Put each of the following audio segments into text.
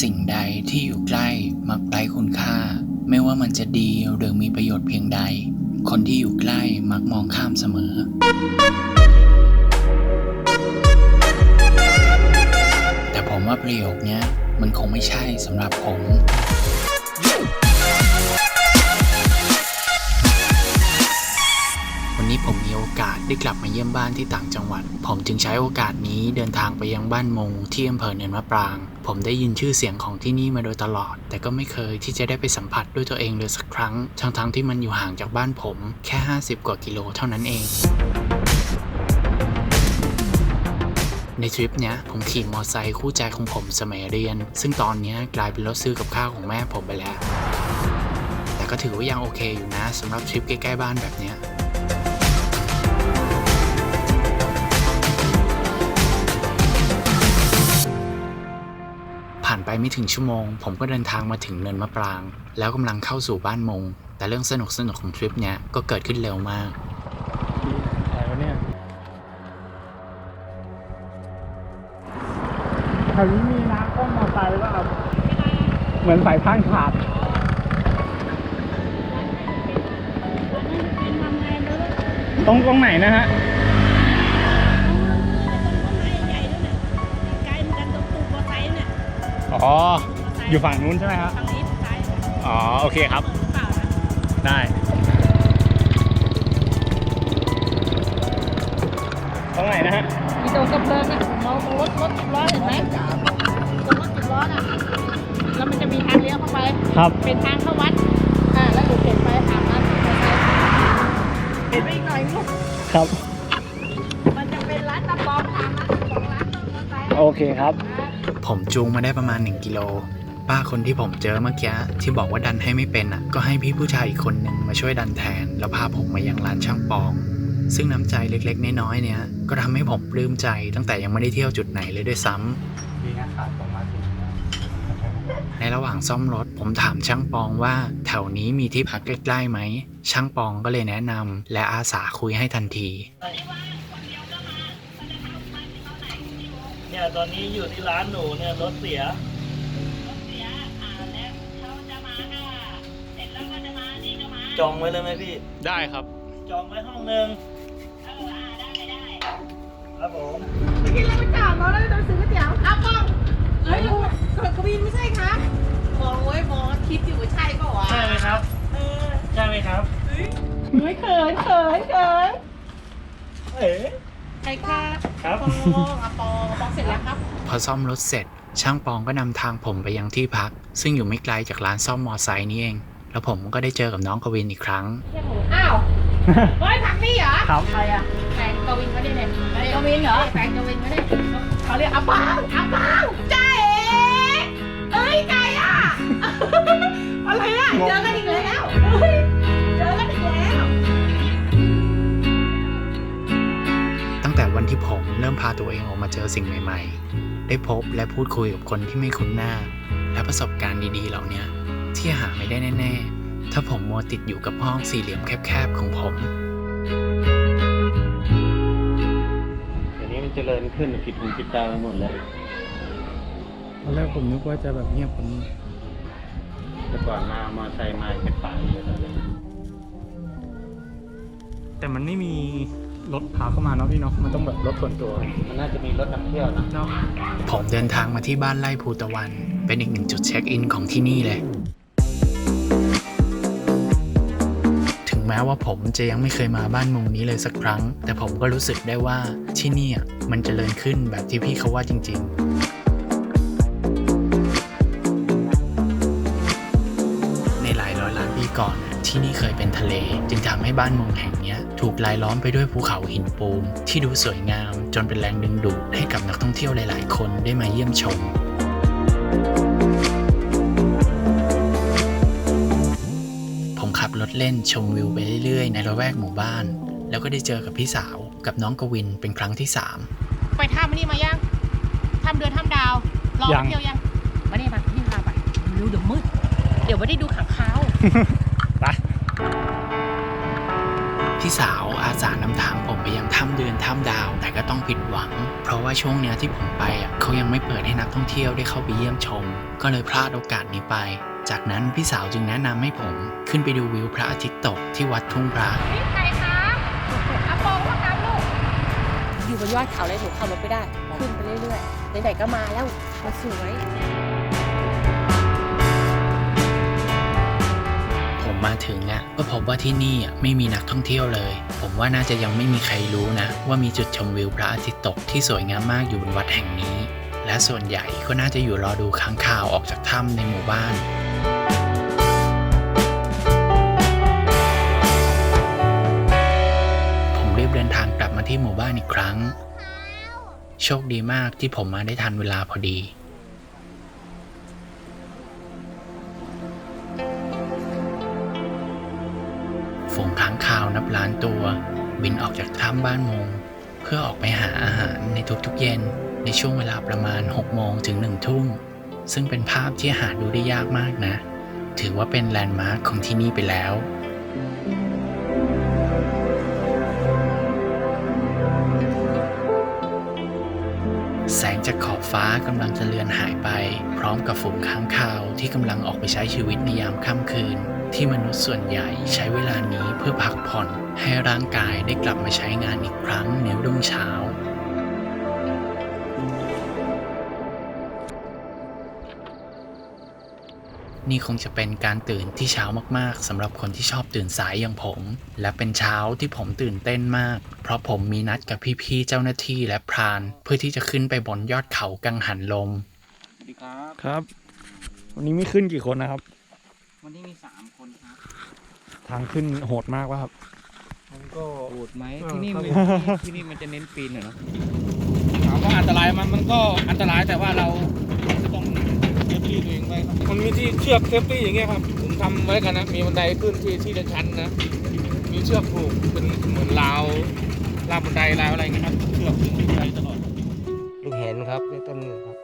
สิ่งใดที่อยู่ใกล้มักไร้คุณค่า ไม่ว่ามันจะดีหรือมีประโยชน์เพียงใด คนที่อยู่ใกล้มักมองข้ามเสมอ แต่ผมว่าประโยคนี้มันคงไม่ใช่สำหรับผม อกาสได้กลับมาเยี่ยมบ้านที่ต่างจังหวัด ผมจึงใช้โอกาสนี้เดินทางไปยังบ้านมงที่อำเภอเนินมะปราง ผมได้ยินชื่อเสียงของที่นี่มาโดยตลอด แต่ก็ไม่เคยที่จะได้ไปสัมผัสด้วยตัวเองเลยสักครั้ง ทั้งๆที่มันอยู่ห่างจากบ้านผมแค่ 50 กว่ากิโลเท่านั้นเองในทริปเนี้ยผมขี่มอเตอร์ไซค์คู่ใจของผมสมัยเรียน ซึ่งตอนนี้กลายเป็นรถซื้อกับข้าวของแม่ผมไปแล้ว แต่ก็ถือว่ายังโอเคอยู่นะสำหรับทริปใกล้ๆบ้านแบบเนี้ย ไปไม่ถึงชั่วโมง ผมก็เดินทางมาถึงเนินมะปราง แล้วกำลังเข้าสู่บ้านมง แต่เรื่องสนุกสนุกของทริปเนี้ยก็เกิดขึ้นเร็วมากอะไรวะเนี่ยแถวนี้มีน้ำข้นมอไซค์ป่ะครับเหมือนสายพานขาดตรงตรงไหนนะฮะ อ๋อ อยู่ฝั่งนู้นใช่ไหมครับอ๋อ โอเคครับได้ ตรงไหนนะฮะ มีตรงกระเพลิงอะมองตรงรถรถสิบล้อเห็นไหมตรงรถสิบล้อน่ะแล้วมันจะมีทางเลี้ยวเข้าไป ครับ เป็นทางเข้าวัด อ่า แล้วหนูเห็นไปถามร้านมอเตอร์ไซค์เห็นไปอีกหน่อยลูกครับ มันจะเป็นร้านตะบองทางร้านของร้านมอเตอร์ไซค์โอเคครับ ผมจูงมาได้ประมาณ 1 กิโล ป้าคนที่ผมเจอเมื่อกี้ที่บอกว่าดันให้ไม่เป็นอะ ก็ให้พี่ผู้ชายอีกคนหนึ่งมาช่วยดันแทน แล้วพาผมมายังร้านช่างปอง ซึ่งน้ำใจเล็กๆ น้อยๆ เนี้ยก็ทำให้ผมปลื้มใจตั้งแต่ยังไม่ได้เที่ยวจุดไหนเลยด้วยซ้ำ ในระหว่างซ่อมรถ ผมถามช่างปองว่า แถวนี้มีที่พักใกล้ๆไหม ช่างปองก็เลยแนะนำและอาสาคุยให้ทันที เนี่ยตอนนี้อยู่ที่ร้านหนูเนี่ยรถเสีย จองไว้เลยไหมพี่ ได้ครับ จองไว้ห้องหนึ่งครับผมไปกินอะไรมาจ่าเราแล้วจะซื้อก๋วยเตี๋ยวครับป้องเฮ้ยกดกวินไม่ใช่ครับมองไว้มอง คิดอยู่ว่าใช่เปล่าวะใช่ไหมครับ เออใช่ไหมครับ เฮ้ยเขินเขินเขินเอ๋ใครค่ะครับปองอะปองปองเสร็จแล้วครับพอซ่อมรถเสร็จ ช่างปองก็นำทางผมไปยังที่พัก ซึ่งอยู่ไม่ไกลจากร้านซ่อมมอไซค์นี่เอง แล้วผมก็ได้เจอกับน้องกวินอีกครั้ง อ้าวเฮ้ยผักนี่เหรอครับใครอะแฟนกวินเขาเนี่ยเนี่ยกวินเหรอแฟนกวินเขาเนี่ยเขาเรียกอาปังอาปังจ้าเอ๋เอ้ยใคร อะอะไรอะเจอกันอีกแล้วเฮ้ยเจอกันอีกแล้ว ตั้งแต่วันที่ผมเริ่มพาตัวเองออกมาเจอสิ่งใหม่ๆ ได้พบและพูดคุยกับคนที่ไม่คุ้นหน้า และประสบการณ์ดีๆ เหล่าเนี้ยที่หาไม่ได้แน่ ๆ ถ้าผมมัวติดอยู่กับห้องสี่เหลี่ยมแคบๆ ของผมเดี๋ยวนี้มันเจริญขึ้นผิดหูผิดตาไปหมดเลยตอนแรกผมนึกว่าจะแบบเงียบกว่านี้แต่ ก่อนมามาใส่มาเป็นป่าเลยตอนนี้แต่มันไม่มีรถพาเข้ามาเนาะพี่เนาะมันต้องแบบรถส่วนตัว มันน่าจะมีรถนำเที่ยวนะเนาะผมเดินทางมาที่บ้านไร่ภูตะวัน เป็นอีกหนึ่งจุดเช็คอินของที่นี่เลย ถึงแม้ว่าผมจะยังไม่เคยมาบ้านมุงนี้เลยสักครั้ง แต่ผมก็รู้สึกได้ว่าที่นี่อะมันเจริญขึ้นแบบที่พี่เขาว่าจริง ๆ ก่อน ที่นี่เคยเป็นทะเล จึงทำให้บ้านเมุงแห่งเนี้ยถูกรายล้อมไปด้วยภูเขาหินปูนที่ดูสวยงาม จนเป็นแรงดึงดูดให้กับนักท่องเที่ยวหลาย ๆ คนได้มาเยี่ยมชมผมขับรถเล่นชมวิวไปเรื่อย ๆ ในละแวกหมู่บ้าน แล้วก็ได้เจอกับพี่สาวกับน้องกวินเป็นครั้งที่สามไปถ้ำนี่มายังถ้ำเดือนถ้ำดาวลองยังเที่ยวยังมานี่มาพี่พาไปเร็วเดี๋ยวมืดเดี๋ยวไม่ได้ดูขังคา พี่ที่สาวอาสานำทางผมไปยังถ้ำเดือนถ้ำดาว แต่ก็ต้องผิดหวัง เพราะว่าช่วงเนี้ยที่ผมไปอะเขายังไม่เปิดให้นักท่องเที่ยวได้เข้าไปเยี่ยมชม ก็เลยพลาดโอกาสนี้ไป จากนั้นพี่สาวจึงแนะนำให้ผม ขึ้นไปดูวิวพระอาทิตย์ตกที่วัดทุ่งพระใครคะอาโปงว่าครับลูก อยู่บนยอดเขาเลยหนูขับรถไปได้ ขึ้นไปเรื่อยๆไหนๆก็มาแล้วมันสวย ผมมาถึงอะก็พบว่าที่นี่อะไม่มีนักท่องเที่ยวเลย ผมว่าน่าจะยังไม่มีใครรู้นะ ว่ามีจุดชมวิวพระอาทิตย์ตกที่สวยงามมากอยู่บนวัดแห่งนี้ และส่วนใหญ่ก็น่าจะอยู่รอดูค้างคาวออกจากถ้ำในหมู่บ้านผมรีบเดินทางกลับมาที่หมู่บ้านอีกครั้ง โชคดีมากที่ผมมาได้ทันเวลาพอดี ฝูงค้างคาวนับล้านตัว บินออกจากถ้ำบ้านมง เพื่อออกไปหาอาหารในทุกๆเย็น ในช่วงเวลาประมาณ6โมงถึง1ทุ่มซึ่งเป็นภาพที่หาดูได้ยากมากนะ ถือว่าเป็นแลนด์มาร์คของที่นี่ไปแล้วแสงจากขอบฟ้ากำลังจะเลือนหายไป พร้อมกับฝูงค้างคาวที่กำลังออกไปใช้ชีวิตในยามค่ำคืน ที่มนุษย์ส่วนใหญ่ใช้เวลานี้เพื่อพักผ่อนให้ร่างกายได้กลับมาใช้งานอีกครั้งในรุ่งเช้า นี่คงจะเป็นการตื่นที่เช้ามากๆสำหรับคนที่ชอบตื่นสายอย่างผม และเป็นเช้าที่ผมตื่นเต้นมาก เพราะผมมีนัดกับพี่ๆเจ้าหน้าที่และพราน เพื่อที่จะขึ้นไปบนยอดเขากังหันลมสวัสดีครับ ครับ วันนี้มีขึ้นกี่คนนะครับ วันนี้มีสามค ทางขึ้นโหดมากว่าครับ มันก็ โหดไหมอ่าที่นี่ครับมันที่นี่มันจะเน้นปีนเหรอเนาะถามว่าอันตรายมันมันก็อันตรายแต่ว่าเราจะต้องเซฟตี้ตัวเองไว้ครับมันมีที่เชือกเซฟตี้อย่างเงี้ยครับ ผมทำไว้กันนะ มีบันไดขึ้นที่ที่จะชันนะ มีเชือกผูกเป็นเหมือนราวราวบันไดราวอะไรเงี้ยครับเชือกขึ้นไปตลอด ลูกเห็นครับในต้นครับ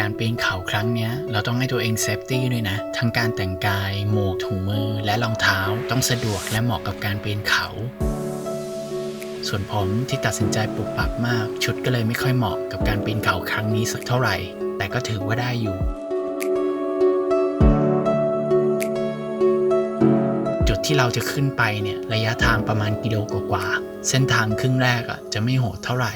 การปีนเขาครั้งเนี้ย เราต้องให้ตัวเองเซฟตี้ด้วยนะ ทั้งการแต่งกาย หมวกถุงมือ และรองเท้าต้องสะดวกและเหมาะกับการปีนเขา ส่วนผมที่ตัดสินใจปรับปรับมาก ชุดก็เลยไม่ค่อยเหมาะกับการปีนเขาครั้งนี้สักเท่าไหร่ แต่ก็ถือว่าได้อยู่ จุดที่เราจะขึ้นไปเนี่ยระยะทางประมาณกิโลกว่าๆเส้นทางครึ่งแรกอะจะไม่โหดเท่าไหร่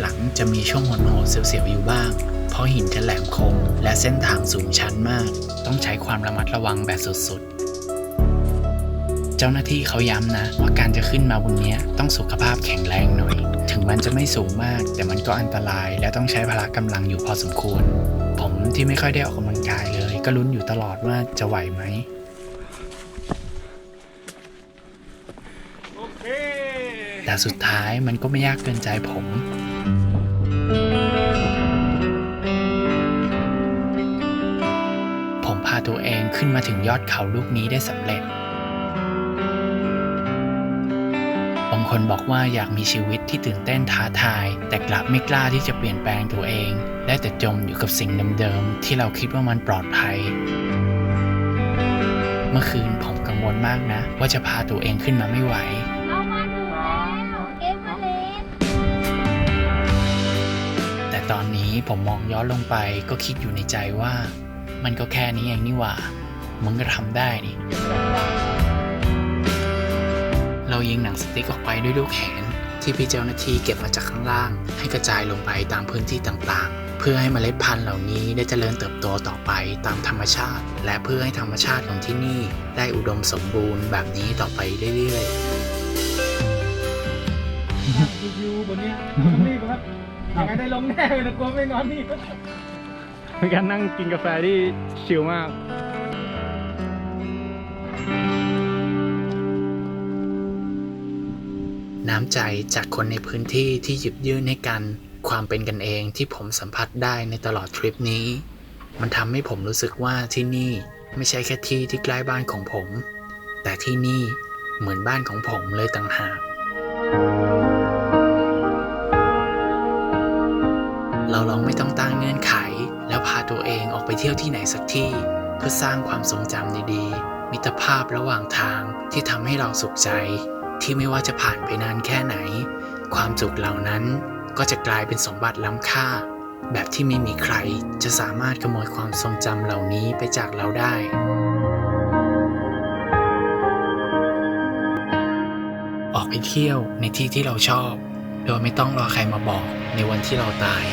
หลังจะมีช่วงโหดๆเสียวๆอยู่บ้าง เพราะหินจะแหลมคม และเส้นทางสูงชันมาก ต้องใช้ความระมัดระวังแบบสุดๆ เจ้าหน้าที่เขาย้ำนะ ว่าการจะขึ้นมาบนเนี้ยต้องสุขภาพแข็งแรงหน่อย ถึงมันจะไม่สูงมาก แต่มันก็อันตรายและต้องใช้พละกำลังอยู่พอสมควร ผมที่ไม่ค่อยได้ออกกำลังกายเลย ก็ลุ้นอยู่ตลอดว่าจะไหวไหมโอเคแต่สุดท้ายมันก็ไม่ยากเกินใจผม ตัวเองขึ้นมาถึงยอดเขาลูกนี้ได้สำเร็จ บางคนบอกว่าอยากมีชีวิตที่ตื่นเต้นท้าทาย แต่กลับไม่กล้าที่จะเปลี่ยนแปลงตัวเอง ได้แต่จมอยู่กับสิ่งเดิมๆที่เราคิดว่ามันปลอดภัย เมื่อคืนผมกังวลมากนะ ว่าจะพาตัวเองขึ้นมาไม่ไหวเอามาถึงแล้วเอเวอเรสต์แต่ตอนนี้ผมมองย้อนลงไปก็คิดอยู่ในใจว่า มันก็แค่นี้เองนี่หว่า มึงก็ทำได้นี่ เรายิงหนังสติ๊กออกไปด้วยลูกแขน ที่พี่เจ้าหน้าที่เก็บมาจากข้างล่าง ให้กระจายลงไปตามพื้นที่ต่างๆ เพื่อให้เมล็ดพันธุ์เหล่านี้ได้เจริญเติบโตต่อไปตามธรรมชาติ และเพื่อให้ธรรมชาติของที่นี่ได้อุดมสมบูรณ์แบบนี้ต่อไปเรื่อยๆวิวบนนี้นี่ครับยังไงได้ลงแน่เลยนะกลัวไม่นอนนี่ เป็นการนั่งกินกาแฟที่ชิลมาก น้ำใจจากคนในพื้นที่ที่หยิบยื่นให้กันความเป็นกันเองที่ผมสัมผัสได้ในตลอดทริปนี้ มันทำให้ผมรู้สึกว่าที่นี่ไม่ใช่แค่ที่ที่ใกล้บ้านของผม แต่ที่นี่เหมือนบ้านของผมเลยต่างหาก เราลองไม่ต้องตั้งเงื่อนไข แล้วพาตัวเองออกไปเที่ยวที่ไหนสักที่ เพื่อสร้างความทรงจำดีๆ มิตรภาพระหว่างทางที่ทำให้เราสุขใจ ที่ไม่ว่าจะผ่านไปนานแค่ไหน ความสุขเหล่านั้นก็จะกลายเป็นสมบัติล้ำค่า แบบที่ไม่มีใครจะสามารถขโมยความทรงจำเหล่านี้ไปจากเราได้ออกไปเที่ยวในที่ที่เราชอบ โดยไม่ต้องรอใครมาบอกในวันที่เราตาย